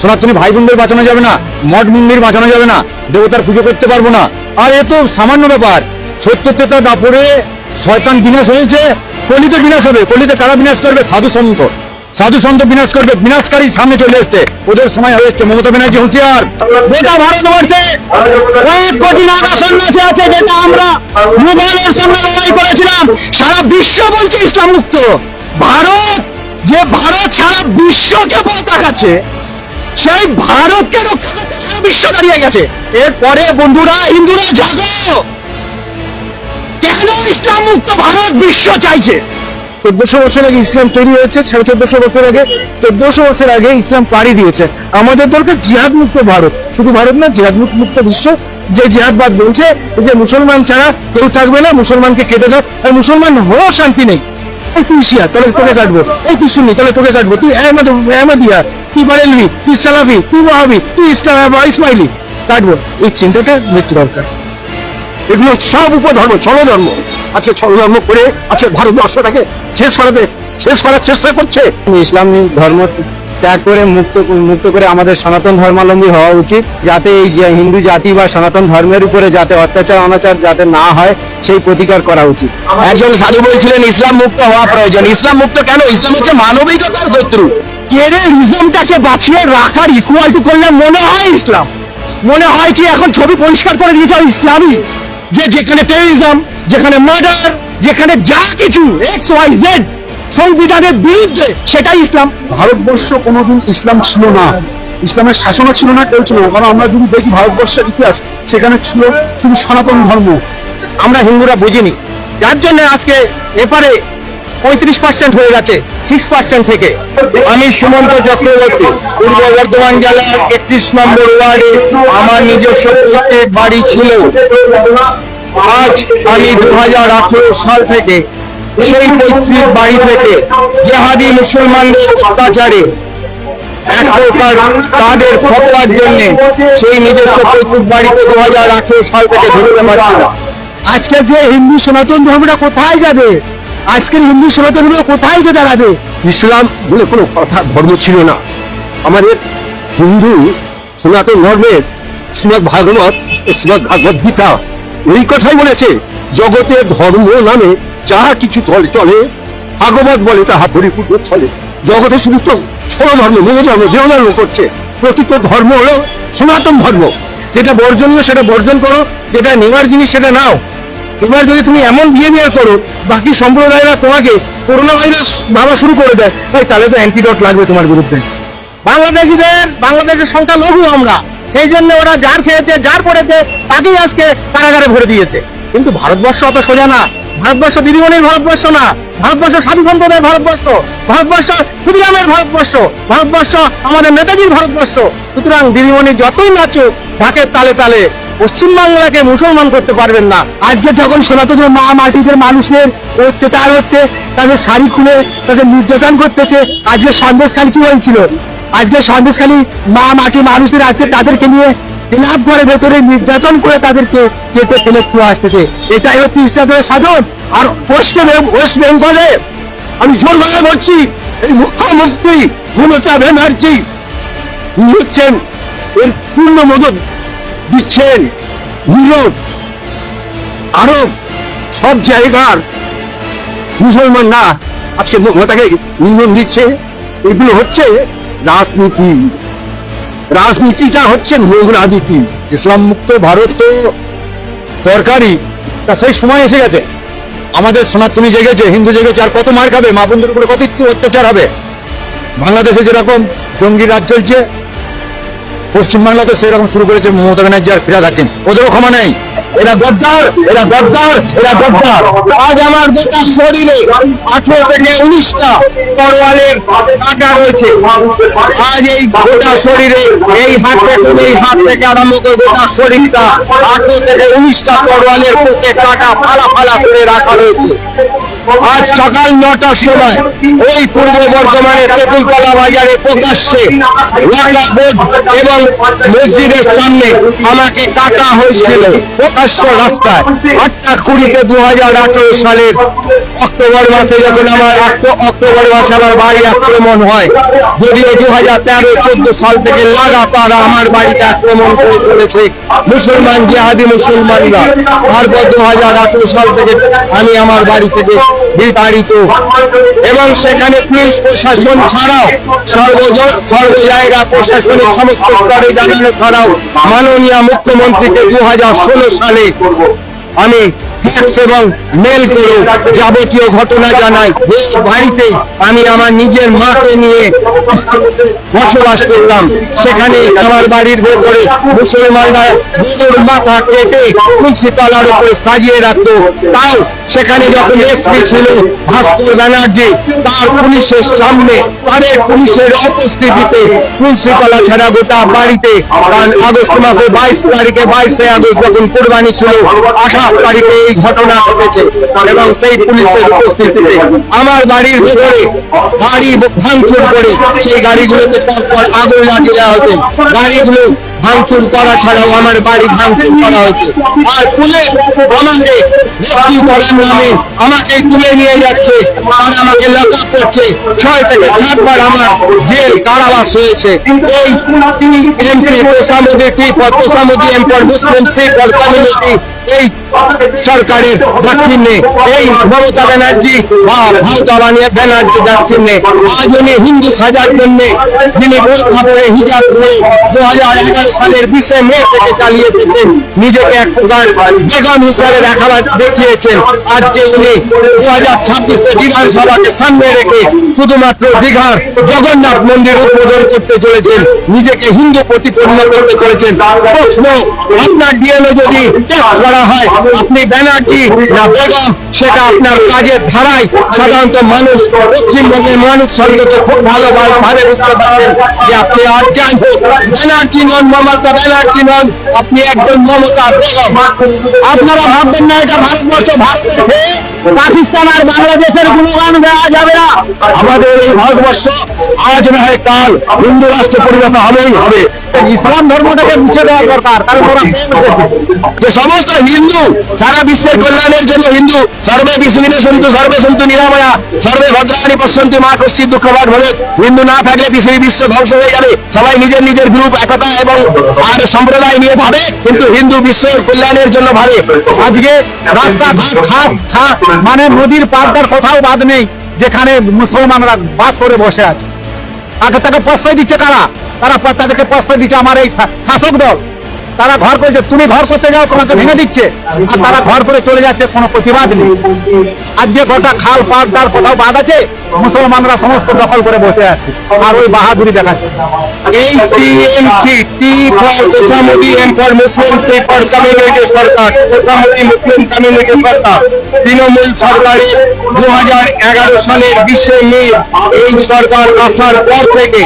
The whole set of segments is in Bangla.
সনাতনী ভাই বোনদের বাঁচানো যাবে না, মঠ মন্দির বাঁচানো যাবে না, দেবতার পুজো করতে পারব না। আর এ তো সামান্য ব্যাপার সত্য তেতা দাপরে শয়তান বিনাশ হয়েছে, কলিতে বিনাশ হবে, কলিতে কারা বিনাশ করবে? সাধু সন্ত। সাধু সন্ত বিনাশ করবে বিনাশকারী সামনে চলে এসছে। ওদের সময় হয়ে এসছে, মমতা ব্যানার্জি হুঁশিয়ার। গোটা ভারতবর্ষে কয়েক কোটি নাগা সন্ন্যাসী আছে, যেটা আমরা মোবাইলের সামনে লড়াই করেছিলাম। সারা বিশ্ব বলছে ইসলাম মুক্ত ভারত, যে ভারত সারা বিশ্বকে পতাকাচ্ছে সেই ভারতকে রক্ষা করতে সারা বিশ্ব দাঁড়িয়ে গেছে। এরপরে বন্ধুরা হিন্দুরা জাগো। কেন ইসলাম মুক্ত ভারত বিশ্ব চাইছে? চোদ্দশো বছর আগে ইসলাম তৈরি হয়েছে, সাড়ে চোদ্দশো বছর আগে, চোদ্দশো বছর আগে ইসলাম পাড়ি দিয়েছে। আমাদের দরকার জিহাদ মুক্ত ভারত। শুধু ভারত না জিহাদ মুক্ত বিশ্ব। যে জিহাদবাদ বলছে, যে মুসলমান ছাড়া কেউ থাকবে না, মুসলমানকে কেটে দাও। আর মুসলমান হয়েও শান্তি নেই। এই তুই শিয়া তাহলে তোকে কাটবো। এই তুই শুনি তাহলে তোকে কাটবো। তুই আহমদ আহমদিয়া তুই বারেলভি তুই সালাফি তুই ওয়াহাবি তুই ইসলাম ইসমাইলি। কাটবো। এই চিন্তাটা মৃত্যু দরকার। এগুলো সব উপধর্ম ছলধর্ম আজকে ছলধর্ম করে আজকে ভারতবর্ষটাকে শেষ করাতে শেষ করার চেষ্টা করছে। ইসলামী ধর্ম ত্যাগ করে মুক্ত মুক্ত করে আমাদের সনাতন ধর্মাবলম্বী হওয়া উচিত যাতে এই যে হিন্দু জাতি বা সনাতন ধর্মের উপরে যাতে অত্যাচার অনাচার যাতে না হয় সেই প্রতিকার করা উচিত। একজন সাধু বলছিলেন ইসলাম মুক্ত হওয়া প্রয়োজন। ইসলাম মুক্ত কেন? ইসলাম হচ্ছে মানবিকতার শত্রু। টেরিজমটাকে বাঁচিয়ে রাখার ইকুয়াল টু করলে মনে হয় ইসলাম? মনে হয় কি এখন ছবি পরিষ্কার করে দিয়েছে ইসলামই যে যেখানে টেরিজম যেখানে মার্ডার যেখানে যা কিছু এক্স ওয়াই জেড সংবিধানের বিরুদ্ধে সেটাই ইসলাম। ভারতবর্ষ কোনোদিন ইসলাম ছিল না। ইসলামের শাসনও ছিল না কেউ ছিল না। কারণ আমরা যদি দেখি ভারতবর্ষের ইতিহাস সেখানে ছিল শুধু সনাতন ধর্ম। আমরা হিন্দুরা বুঝিনি। যার জন্য আজকে এপারে পঁয়ত্রিশ পার্সেন্ট হয়ে গেছে সিক্স পার্সেন্ট থেকে। আমি সুমন্ত চক্রবর্তী পূর্ব বর্ধমান জেলার একত্রিশ নম্বর ওয়ার্ডে আমার নিজস্ব বাড়ি ছিল। আজ আমি দু হাজার আঠেরো সাল থেকে সেই পৈতৃক বাড়ি থেকে জেহাদি মুসলমানদের অত্যাচারে এক প্রকার তাদের ফতোয়ার জন্য সেই নিজস্ব পৈতৃক বাড়িতে দু হাজার আঠেরো সাল থেকে ঢুকতে পারছি না। আজকে যে হিন্দু সনাতন ধর্মটা কোথায় যাবে? আজকের হিন্দু সনাতন ধর্ম কোথায় যে দাঁড়াবে? ইসলাম বলে কোনো কথা ধর্ম ছিল না। আমাদের হিন্দু সনাতন ধর্মের শ্রীমদ ভাগবত শ্রীমদ ভাগবত গীতা ওই কথাই বলেছে জগতে ধর্ম নামে যাহা কিছু চলে চলে, ভাগবত বলে তাহা পরিপূর্ণ চলে। জগতে শুধু তো ষোলো ধর্ম, মূল ধর্ম, দেহ ধর্ম করছে। প্রকৃত ধর্ম হলো সনাতন ধর্ম। যেটা বর্জনীয় সেটা বর্জন করো, যেটা নেওয়ার জিনিস সেটা নাও। এবার যদি তুমি এমন বিহেভিয়ার করো, বাকি সম্প্রদায়রা তোমাকে করোনা ভাইরাস ভাবা শুরু করে দেয় ভাই তাহলে তো অ্যান্টিডট লাগবে তোমার বিরুদ্ধে। বাংলাদেশিদের, বাংলাদেশের সংখ্যা লঘু আমরা। সেই জন্য ওরা যার খেয়েছে, যার পড়েছে, তাকেই আজকে কারাগারে ভরে দিয়েছে। কিন্তু ভারতবর্ষ অত সোজা না। ভারতবর্ষ দিদিমণির ভারতবর্ষ না, ভারতবর্ষ সাধু সম্প্রদায়ের ভারতবর্ষ ভারতবর্ষ ক্ষুদিরামের ভারতবর্ষ ভারতবর্ষ আমাদের নেতাজির ভারতবর্ষ। সুতরাং দিদিমণি যতই নাচুক ঢাকের তালে তালে পশ্চিমবাংলাকে মুসলমান করতে পারবেন না। আজকে যখন সনাতন মা মাটিদের মানুষের হচ্ছে, তার হচ্ছে, তাদের শাড়ি খুলে তাদের নির্যাতন করতেছে, আজকে সন্দেশখালী কি হয়েছিল? আজকে সন্দেশখালী মা মাটি মানুষদের, আজকে তাদেরকে নিয়ে ক্লাব ঘরে ভেতরে নির্যাতন করে তাদেরকে কেটে ফেলে খুঁয়ে আসতেছে। এটাই হচ্ছে ইসলামের সাধন। আর পশ্চিম ওয়েস্ট বেঙ্গলে আমি জোর জোরভাবে বলছি, এই মুখ্যমন্ত্রী মমতা ব্যানার্জি হচ্ছেন এর পূর্ণ মদত দিচ্ছেন ইউরোপ আরব, সব জায়গার মুসলমানরা আজকে মমতাকে ইন্ধন দিচ্ছে। এগুলো হচ্ছে রাজনীতি। রাজনীতিটা হচ্ছে লোক রাজনীতি ইসলাম মুক্ত ভারত তো দরকারি তা সেই সময় এসে গেছে। আমাদের সনাতনী জেগেছে, হিন্দু জেগেছে, আর কত মার খাবে? মা বোনদের উপরে কত অত্যাচার হবে? বাংলাদেশে যেরকম জঙ্গি রাজ চলছে পশ্চিমবাংলাতে সেরকম শুরু করেছে মমতা ব্যানার্জি আর ফিরা থাকেন ওদেরও ক্ষমা নেই। এরা গদ্দার এরা গদ্দার এরা গদ্দার। আজ আমার গোটা শরীরে আঠেরো থেকে উনিশটা তরোয়ালের কাটা রয়েছে। আজ এই গোটা শরীরে এই হাত থেকে এই হাত থেকে আরম্ভ করে গোটা শরীরটা আঠেরো থেকে উনিশটা তরোয়ালের প্রত্যেক কাটা ফালা ফালা করে রাখা রয়েছে। আজ সকাল নটার সময় ওই পূর্ব বর্ধমানের তেঁতুলতলা বাজারে প্রকাশ্যে এবং মসজিদের সামনে আমাকে কাটা হয়েছিল প্রকাশ্য রাস্তায়। আটটা কুড়িতে দু হাজার আঠারো সালের অক্টোবর মাসে যখন আমার অক্টোবর মাসে আমার বাড়ি আক্রমণ হয়, যদিও দু হাজার তেরো চোদ্দ সাল থেকে লাগাতার আমার বাড়িতে আক্রমণ করে চলেছে মুসলমান জেহাদি মুসলমানরা। তারপর দু হাজার আঠারো সাল থেকে আমি আমার বাড়ি থেকে বিতাড়িত। এবং সেখানে পুলিশ প্রশাসন ছাড়াও সর্ব সর্ব জায়গা প্রশাসনিক সমস্ত স্তরে জানানো ছাড়াও মাননীয় মুখ্যমন্ত্রীকে দু হাজার ষোলো সালে আমি এবং মেল করে যাবতীয় ঘটনা জানাই। বাড়িতে আমি আমার নিজের মাকে নিয়ে বসবাস করলাম সেখানে আমার বাড়ির ভেতরে মুসলমানরা মাথা কেটে তুলসী তলার উপরে সাজিয়ে রাখতো। তাও সেখানে যখন এসপি ছিল ভাস্কর ব্যানার্জি, তার পুলিশের সামনে তাদের পুলিশের উপস্থিতিতে তুলসী ছাড়া গোটা বাড়িতে আগস্ট মাসে বাইশ তারিখে, বাইশে আগস্ট যখন কোরবানি ছিল, আঠাশ তারিখে এই ঘটনা ঘটেছে। এবং সেই পুলিশের উপস্থিতিতে আমার বাড়ির ভেতরে গাড়ি ভাঙচুর করে সেই গাড়িগুলোতে পরপর আগুন লাগিয়ে দেওয়া হতো গাড়িগুলো ভাঙচুর করা ছাড়াও আমার বাড়ি ভাঙচুর করা হয়েছে। আর পুলিশ আমাকে রেস্কিউ করার নামে আমাকে তুলে নিয়ে যাচ্ছে। আর আমাকে লকআপ করছে। ছয় থেকে সাতবার আমার জেল কারাবাস হয়েছে। এই TMC তোষামুদি T for for Muslim C for community, এই সরকারের দাক্ষিণ্যে এই মমতা ব্যানার্জি বা মমতা ব্যানার্জি দাক্ষিণ্যে আজ উনি হিন্দু সাজার জন্য যিনি বোরখা পরে হিজাব পরে দু হাজার এগারো সালের বিশে মে থেকে চালিয়ে এসেছেন, নিজেকে এক প্রকার বেগম হিসাবে দেখাবার, দেখিয়েছেন। আজকে উনি দু হাজার ছাব্বিশে বিধানসভাকে সামনে রেখে শুধুমাত্র দীঘার জগন্নাথ মন্দির উদ্বোধন করতে চলেছেন, নিজেকে হিন্দু প্রতিপন্ন করতে চলেছেন। প্রশ্ন, আপনার ডিএনএ যদি টেস্ট করা হয় আপনি ব্যানার্জি না বেগম সেটা আপনার কাজের ধারায় সাধারণত মানুষ, পশ্চিমবঙ্গের মানুষ সঙ্গে খুব ভালোভাবে বুঝতে পারবেন যে আপনি আর হোক ব্যানার্জি নন, মমতা ব্যানার্জি নন, আপনি একজন মমতা বেগম। আপনারা ভাববেন না, এটা ভারতবর্ষ ভারতের হয়ে পাকিস্তান আর বাংলাদেশের গুণগান গাওয়া যাবে না। আমাদের এই ভারতবর্ষ আজ না হয় কাল হিন্দু রাষ্ট্রে পরিণত হবেই হবে। ইসলাম ধর্মটাকে মুছে দেওয়া দরকার কারণ যে সমস্ত হিন্দু, সারা বিশ্বের কল্যাণের জন্য হিন্দু, সর্বে বিশ্বদিনে সন্তু, সর্বে সন্তু নিরাময়া, সর্বে ভদ্রাণী পশ্যন্তু, মা কশ্চিত দুঃখবাদ ভবে। হিন্দু না থাকলে পৃথিবী বিশ্ব ধ্বংস হয়ে যাবে। সবাই নিজের নিজের গ্রুপ, একতা এবং আর সম্প্রদায় নিয়ে ভাবে, কিন্তু হিন্দু বিশ্বের কল্যাণের জন্য ভাবে। আজকে রাস্তাঘাট, খাস খা মানে নদীর পাড়টার কোথাও বাদ নেই, যেখানে মুসলমানরা বাস করে বসে আছে। তাকে তাকে প্রশ্রয় দিচ্ছে কারা? তারা তাদেরকে প্রশ্রয় দিচ্ছে আমার এই শাসক দল। তারা ঘর করেছে, তুমি ঘর করতে যাও, তোমাকে ভেঙে দিচ্ছে। আর তারা ঘর করে চলে যাচ্ছে, কোনো প্রতিবাদ নেই। আজকে গোটা খাল, পাড়, তার কোথাও বাদ আছে, মুসলমানরা সমস্ত দখল করে বসে আছে। আর ওই বাহাদুরি দেখাচ্ছে। এই TMC, T for তোষামুদি M for Muslim, C for community সরকার মুসলিম কমিউনিটি সরকার। তৃণমূল সরকারের দু সালের বিশে মে এই সরকার আসার পর থেকে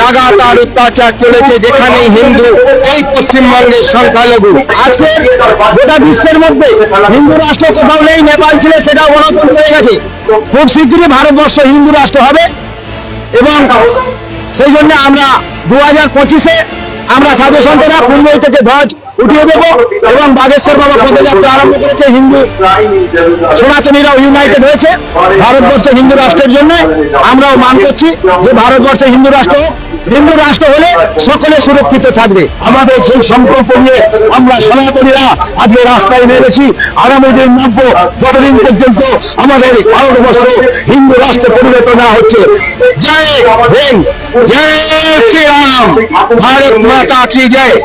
লাগাতার অত্যাচার চলেছে যেখানে হিন্দু এই পশ্চিমবঙ্গের সংখ্যালঘু। আজকে গোটা বিশ্বের মধ্যে হিন্দু রাষ্ট্র কোথাও নেই, নেপাল ছিল সেটা গণতন্ত্র হয়ে গেছে। খুব শীঘ্রই ভারতবর্ষ হিন্দু রাষ্ট্র হবে এবং সেই জন্য আমরা দু হাজার পঁচিশে আমরা সাধু সন্তরা মুম্বই থেকে ধ্বজ উঠিয়ে দেবো এবং বাগেশ্বর বাবা পদযাত্রা আরম্ভ করেছে হিন্দু সনাতনীরাও ইউনাইটেড হয়েছে। ভারতবর্ষ হিন্দু রাষ্ট্রের জন্য আমরাও মান করছি যে ভারতবর্ষে হিন্দু রাষ্ট্র হিন্দু রাষ্ট্র হলে সকলে সুরক্ষিত থাকবে। আমাদের সেই সংকল্প নিয়ে আমরা সনাতনীরা আজকে রাস্তায় নেমেছি। আগামী দিন নামবো যতদিন পর্যন্ত আমাদের ভারতবর্ষ হিন্দু রাষ্ট্রে পরিণত না হচ্ছে। জয় হিন্দ, জয় শ্রীরাম। ভারত মাতা কি জয়?